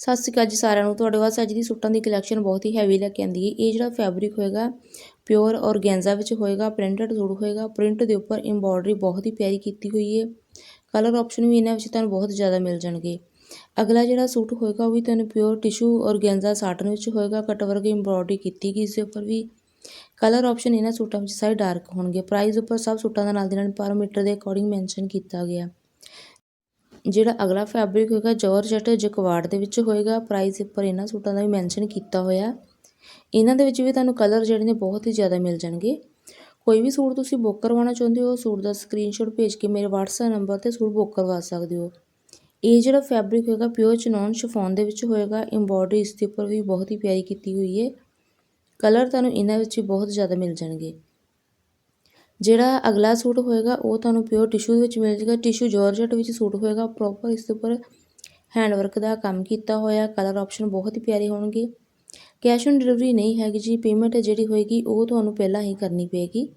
ਸਤਿ ਸ਼੍ਰੀ ਅਕਾਲ ਜੀ ਸਾਰਿਆਂ ਨੂੰ। ਤੁਹਾਡੇ ਵਾਸਤੇ ਅੱਜ ਦੀ ਸੂਟਾਂ ਦੀ ਕਲੈਕਸ਼ਨ ਬਹੁਤ ਹੀ ਹੈਵੀ ਲੈ ਕੇ ਆਂਦੀ ਹੈ। ਇਹ ਜਿਹੜਾ ਫੈਬਰਿਕ ਹੋਏਗਾ ਪਿਓਰ ਔਰਗੈਂਜ਼ਾ ਵਿੱਚ ਹੋਏਗਾ ਪ੍ਰਿੰਟਡ ਸੂਟ ਹੋਏਗਾ। ਪ੍ਰਿੰਟ ਦੇ ਉੱਪਰ ਐਮਬੋਡਰੀ ਬਹੁਤ ਹੀ ਪਿਆਰੀ ਕੀਤੀ ਹੋਈ ਹੈ। ਕਲਰ ਆਪਸ਼ਨ ਵੀ ਇਹਨਾਂ ਵਿੱਚ ਤੁਹਾਨੂੰ ਬਹੁਤ ਜ਼ਿਆਦਾ ਮਿਲ ਜਾਣਗੇ। ਅਗਲਾ ਜਿਹੜਾ ਸੂਟ ਹੋਏਗਾ, ਉਹ ਵੀ ਤੁਹਾਨੂੰ ਪਿਓਰ ਟਿਸ਼ੂ ਔਰਗੈਂਜ਼ਾ ਸਾਟਨ ਵਿੱਚ ਹੋਏਗਾ। ਕਟ ਵਰਕ ਐਮਬੋਡਰੀ ਕੀਤੀ ਗਈ ਇਸ ਦੇ ਉੱਪਰ ਵੀ। ਕਲਰ ਆਪਸ਼ਨ ਇਹਨਾਂ ਸੂਟਾਂ ਵਿੱਚ ਸਾਰੇ ਡਾਰਕ ਹੋਣਗੇ। ਪ੍ਰਾਈਸ ਉੱਪਰ ਸਭ ਸੂਟਾਂ ਦਾ ਨਾਲ ਦੀ ਨਾਲ ਪਰ ਮੀਟਰ ਦੇ ਅਕੋਰਡਿੰਗ ਮੈਂਸ਼ਨ ਕੀਤਾ ਗਿਆ। ਜਿਹੜਾ ਅਗਲਾ ਫੈਬਰਿਕ ਹੋਏਗਾ ਜਾਰਜਟ ਜਕਵਾੜ ਦੇ ਵਿੱਚ ਹੋਏਗਾ। ਪ੍ਰਾਈਸ ਉੱਪਰ ਇਹਨਾਂ ਸੂਟਾਂ ਦਾ ਵੀ ਮੈਂਸ਼ਨ ਕੀਤਾ ਹੋਇਆ। ਇਹਨਾਂ ਦੇ ਵਿੱਚ ਵੀ ਤੁਹਾਨੂੰ ਕਲਰ ਜਿਹੜੇ ਨੇ ਬਹੁਤ ਹੀ ਜ਼ਿਆਦਾ ਮਿਲ ਜਾਣਗੇ। ਕੋਈ ਵੀ ਸੂਟ ਤੁਸੀਂ ਬੁੱਕ ਕਰਵਾਉਣਾ ਚਾਹੁੰਦੇ ਹੋ, ਸੂਟ ਦਾ ਸਕਰੀਨਸ਼ਾਟ ਭੇਜ ਕੇ ਮੇਰੇ WhatsApp ਨੰਬਰ ਤੇ ਸੂਟ ਬੁੱਕ ਕਰਵਾ ਸਕਦੇ ਹੋ। ਇਹ ਜਿਹੜਾ ਫੈਬਰਿਕ ਹੋਏਗਾ ਪਿਓਰ ਚਨੌਨ ਸ਼ਿਫੋਨ ਦੇ ਵਿੱਚ ਹੋਏਗਾ। ਐਮਬੋਡਰੀ ਇਸ ਦੇ ਉੱਪਰ ਵੀ ਬਹੁਤ ਹੀ ਪਿਆਰੀ ਕੀਤੀ ਹੋਈ ਹੈ। ਕਲਰ ਤੁਹਾਨੂੰ ਇਹਨਾਂ ਵਿੱਚ ਵੀ ਬਹੁਤ ਜ਼ਿਆਦਾ ਮਿਲ ਜਾਣਗੇ। ਜਿਹੜਾ ਅਗਲਾ ਸੂਟ ਹੋਏਗਾ, ਉਹ ਤੁਹਾਨੂੰ ਪਿਓਰ ਟਿਸ਼ੂ ਦੇ ਵਿੱਚ ਮਿਲ ਜਾਏਗਾ। ਟਿਸ਼ੂ ਜਾਰਜਟ ਵਿੱਚ ਸੂਟ ਹੋਏਗਾ। ਪ੍ਰੋਪਰ ਇਸ ਦੇ ਉੱਪਰ ਹੈਂਡ ਵਰਕ ਦਾ ਕੰਮ ਕੀਤਾ ਹੋਇਆ। ਕਲਰ ਆਪਸ਼ਨ ਬਹੁਤ ਹੀ ਪਿਆਰੇ ਹੋਣਗੇ। ਕੈਸ਼ ਔਨ ਡਿਲੀਵਰੀ ਨਹੀਂ ਹੈਗੀ ਜੀ। ਪੇਮੈਂਟ ਜਿਹੜੀ ਹੋਏਗੀ, ਉਹ ਤੁਹਾਨੂੰ ਪਹਿਲਾਂ ਹੀ ਕਰਨੀ ਪਏਗੀ।